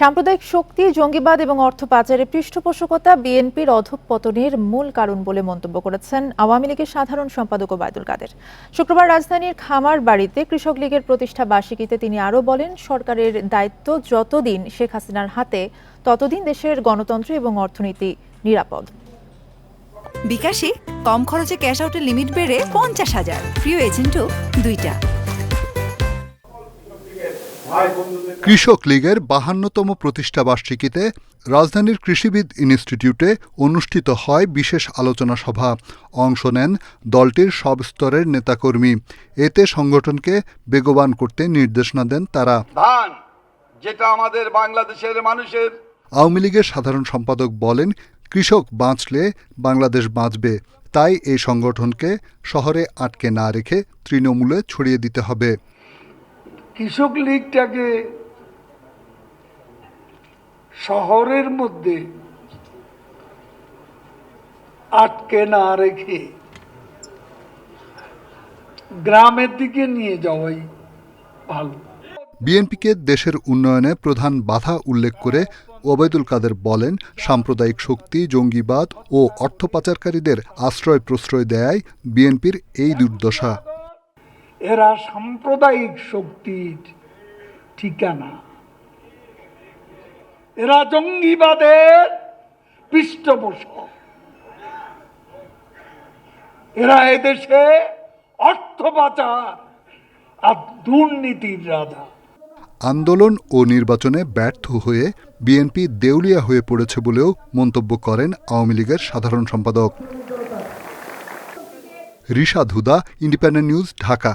সাম্প্রদায়িক শক্তি, জঙ্গিবাদ এবং অর্থ পাচারের পৃষ্ঠপোষকতা বিএনপির অধঃপতনের মূল কারণ বলে মন্তব্য করেছেন আওয়ামী লীগের সাধারণ সম্পাদক ওবায়দুল কাদের। শুক্রবার রাজধানীর খামার বাড়িতে কৃষক লীগের প্রতিষ্ঠা বার্ষিকীতে তিনি আরও বলেন, সরকারের দায়িত্ব যতদিন শেখ হাসিনার হাতে, ততদিন দেশের গণতন্ত্র এবং অর্থনীতি নিরাপদ। বিকাশে কম খরচে ক্যাশ আউটের লিমিট বেড়ে পঞ্চাশ হাজার। প্রিয় এজেন্টও দুইটা। কৃষক লীগের বাহান্নতম প্রতিষ্ঠা বার্ষিকীতে রাজধানীর কৃষিবিদ ইনস্টিটিউটে অনুষ্ঠিত হয় বিশেষ আলোচনা সভা। অংশ নেন দলটির সব স্তরের নেতাকর্মী। এতে সংগঠনকে বেগবান করতে নির্দেশনা দেন তারা। ধান যেটা আমাদের বাংলাদেশের মানুষের। আওয়ামী লীগের সাধারণ সম্পাদক বলেন কৃষক বাঁচলে বাংলাদেশ বাঁচবে। তাই এই সংগঠনকে শহরে আটকে না রেখে তৃণমূলে ছড়িয়ে দিতে হবে। কৃষক লীগটাকে শহরের মধ্যে আটকে না রেখে গ্রামের দিকে নিয়ে যাওয়াই ভালো। বিএনপিকে দেশের উন্নয়নে প্রধান বাধা উল্লেখ করে ওবায়দুল কাদের বলেন, সাম্প্রদায়িক শক্তি, জঙ্গিবাদ ও অর্থ পাচারকারীদের আশ্রয় প্রশ্রয় দেয় বিএনপির এই দুর্দশা। এরা সাম্প্রদায়িক শক্তির ঠিকানা। এরা জঙ্গিবাদের পৃষ্ঠপোষক। এরা এদেশে অর্থ পাচার আর দুর্নীতির রাজা। আন্দোলন ও নির্বাচনে ব্যর্থ হয়ে বিএনপি দেউলিয়া হয়ে পড়েছে বলেও মন্তব্য করেন আওয়ামী লীগের সাধারণ সম্পাদক। Rishad Huda independent news, Dhaka.